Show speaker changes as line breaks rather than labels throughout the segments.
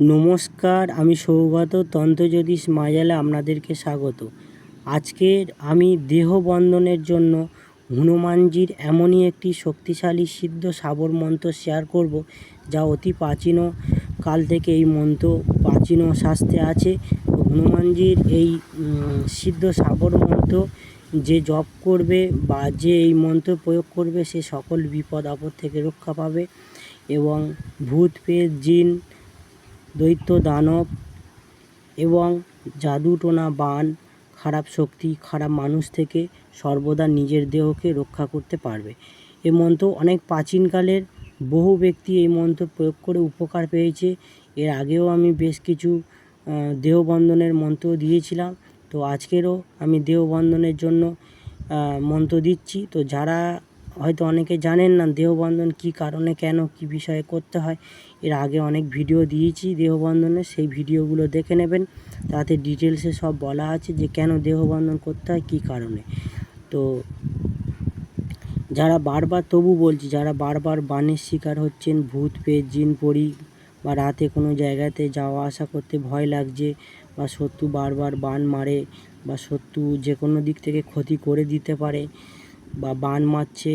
নমস্কার, আমি সৌগত তন্ত্রজ্যোতিষ মায়ালে আপনাদেরকে স্বাগত। আজকের আমি দেহবন্ধনের জন্য হনুমানজির এমনই একটি শক্তিশালী সিদ্ধ সাবর মন্ত্র শেয়ার করব, যা অতি প্রাচীন কাল থেকে এই মন্ত্র প্রাচীন শাস্ত্রে আছে। হনুমানজির এই সিদ্ধ সাবর মন্ত্র যে জপ করবে বা যে এই মন্ত্র প্রয়োগ করবে, সে সকল বিপদ আপদ থেকে রক্ষা পাবে এবং ভূত, প্রেত, জিন দৈত্য দানব এবং জাদুটোনা বান খারাপ শক্তি, খারাপ মানুষ থেকে সর্বদা নিজের দেহকে রক্ষা করতে পারবে। এই মন্ত্র অনেক প্রাচীনকালের, বহু ব্যক্তি এই মন্ত্র প্রয়োগ করে উপকার পেয়েছে। এর আগেও আমি বেশ কিছু দেহবন্ধনের মন্ত্র দিয়েছিলাম। তো আজকেরও আমি দেহবন্ধনের জন্য মন্ত্র দিচ্ছি। তো যারা হয়তো অনেকে জানেন না দেহবন্ধন কী কারণে, কেন, কী বিষয়ে করতে হয় এর আগে অনেক ভিডিও দিয়েছি দেহবন্ধনের সেই ভিডিওগুলো দেখে নেবেন। তাতে ডিটেলসে সব বলা আছে যে কেন দেহবন্ধন করতে হয়, কী কারণে। তো যারা বারবার, তবু বলছি, যারা বারবার বানের শিকার হচ্ছেন, ভূত, পেট, জিন, পরি বা রাতে কোনো জায়গাতে যাওয়া আসা করতে ভয় লাগছে বা শত্রু বারবার বান মারে বা শত্রু যে কোনো দিক থেকে ক্ষতি করে দিতে পারে বা বান মারছে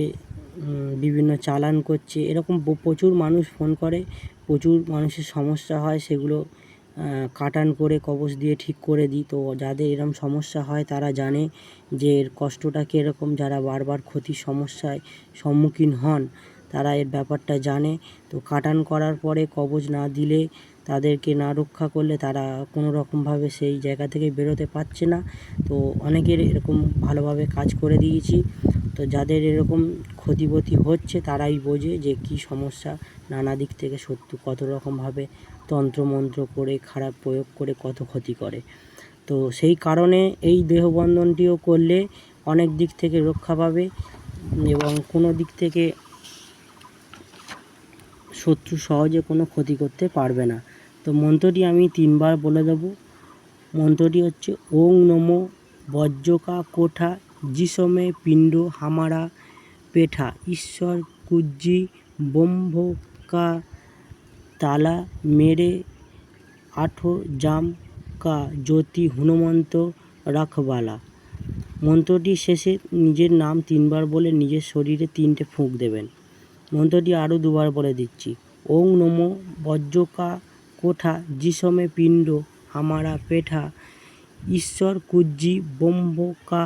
বিভিন্ন চালান করছে। এরকম প্রচুর মানুষ ফোন করে, প্রচুর মানুষের সমস্যা হয়, সেগুলো কাটান করে, কবচ দিয়ে ঠিক করে দিই। তো যাদের এরকম সমস্যা হয়, তারা জানে যে এর কষ্টটা কীরকম। যারা বারবার ক্ষতির সমস্যায় সম্মুখীন হন, তারা এর ব্যাপারটা জানে। তো কাটান করার পরে কবচ না দিলে তাদেরকে না রক্ষা করলে তারা কোনো রকমভাবে সেই জায়গা থেকে বেরোতে পারছে না। তো অনেকের এরকম ভালোভাবে কাজ করে দিয়েছি। তো যাদের এরকম ক্ষতিপতি হচ্ছে, তারাই বোঝে যে কি সমস্যা, নানা দিক থেকে শত্রু কত রকমভাবে তন্ত্রমন্ত্র করে, খারাপ প্রয়োগ করে কত ক্ষতি করে। তো সেই কারণে এই দেহবন্ধনটিও করলে অনেক দিক থেকে রক্ষা পাবে এবং কোনো দিক থেকে শত্রু সহজে কোনো ক্ষতি করতে পারবে না। তো মন্ত্রটি আমি তিনবার বলে দেবো। মন্ত্রটি হচ্ছে, ওং নমো বজ্রকা কোঠা জিসমে পিণ্ড হামারা পেঠা ঈশ্বর কুজ্জি ব্রহ্মকা তালা মেরে আঠো জাম কা জ্যোতি হনুমন্ত রাখবালা। মন্ত্রটি শেষে নিজের নাম তিনবার বলে নিজের শরীরে তিনটে ফুঁক দেবেন। মন্ত্রটি আরও দুবার বলে দিচ্ছি, ওং নমো বজ্রকা কোঠা জিসমে পিণ্ড হামারা পেঠা ঈশ্বর কুজ্জি ব্রহ্মকা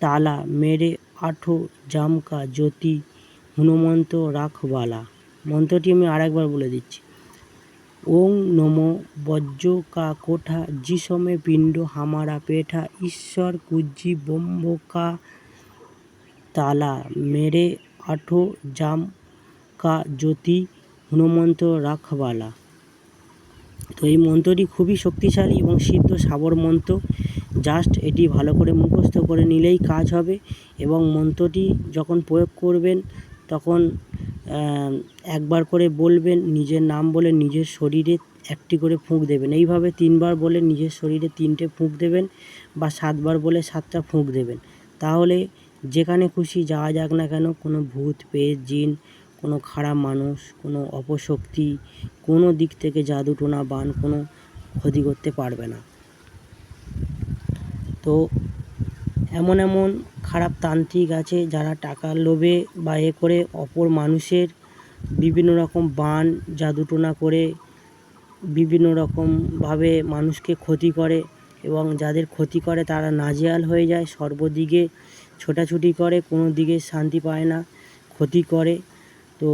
তালা মেরে আঠো জামকা জ্যোতি, হনুমন্ত রাখবালা মন্ত্রটি আমি আরেকবার বলে দিচ্ছি। ওং নমো বজ্রকা কোঠা জিসমে পিণ্ড হামারা পেঠা ঈশ্বর কুজ্জি ব্রহ্মকা তালা মেরে আঠো জাম কা জ্যোতি, হনুমন্ত রাখবালা তো এই মন্ত্রটি খুবই শক্তিশালী এবং সিদ্ধ সাবর মন্ত্র। জাস্ট এটি ভালো করে মুখস্থ করে নিলেই কাজ হবে এবং মন্ত্রটি যখন প্রয়োগ করবেন, তখন একবার করে বলবেন, নিজের নাম বলে নিজের শরীরে একটি করে ফুঁক দেবেন। এইভাবে তিনবার বলে নিজের শরীরে তিনটে ফুঁক দেবেন বা সাতবার বলে সাতটা ফুঁক দেবেন। তাহলে যেখানে খুশি যাওয়া যাক না কেন, কোনো ভূত পেট জিন কোনো খারাপ মানুষ, কোনো অপশক্তি, কোনো দিক থেকে জাদুটোনা বান কোনো ক্ষতি করতে পারবে না। তো এমন এমন খারাপ তান্ত্রিক আছে যারা টাকার লোভে বা এ করে অপর মানুষের বিভিন্ন রকম বান জাদুটোনা করে বিভিন্ন রকমভাবে মানুষকে ক্ষতি করে এবং যাদের ক্ষতি করে তারা নাজেয়াল হয়ে যায়, সর্বদিকে ছোটাছুটি করে, কোনো দিকে শান্তি পায় না, ক্ষতি করে। তো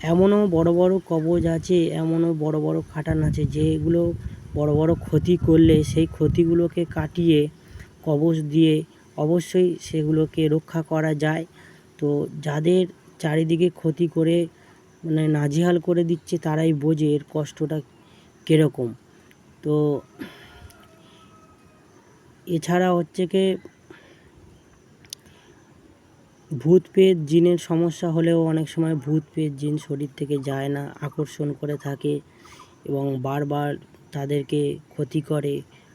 এমনও বড় বড় কবজ আছে, এমনও বড় বড় খাটান আছে, যেগুলো বড় বড় ক্ষতি করলে সেই ক্ষতিগুলোকে কাটিয়ে, কবজ দিয়ে অবশ্যই সেগুলোকে রক্ষা করা যায়। তো যাদের চারিদিকে ক্ষতি করে মানে নাজেহাল করে দিচ্ছে, তারাই বোঝে এর কষ্টটা কীরকম। তো এছাড়া হচ্ছে কি ভূত পেট জিনের সমস্যা হলেও অনেক সময় ভূত পেট জিন শরীর থেকে যায় না, আকর্ষণ করে থাকে এবং বারবার তাদেরকে ক্ষতি করে,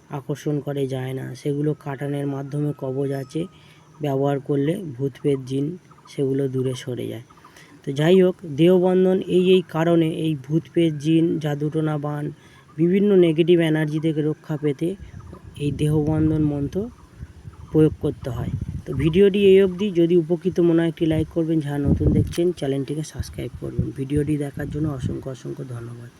আকর্ষণ করে যায় না। সেগুলো কাটানের মাধ্যমে কবজ আছে, ব্যবহার করলে ভূত পেট জিন সেগুলো দূরে সরে যায়। তো যাই হোক, দেহবন্ধন এই এই কারণে এই ভূত পেট জিন জাদুটোনা বান বিভিন্ন নেগেটিভ এনার্জি থেকে রক্ষা পেতে এই দেহবন্ধন মন্ত্র প্রয়োগ করতে হয়। তো ভিডিওটি এই অবধি। যদি উপকৃত মনে হয় একটি লাইক করবেন, যারা নতুন দেখছেন, চ্যানেলটিকে সাবস্ক্রাইব করবেন। ভিডিওটি দেখার জন্য অসংখ্য অসংখ্য ধন্যবাদ।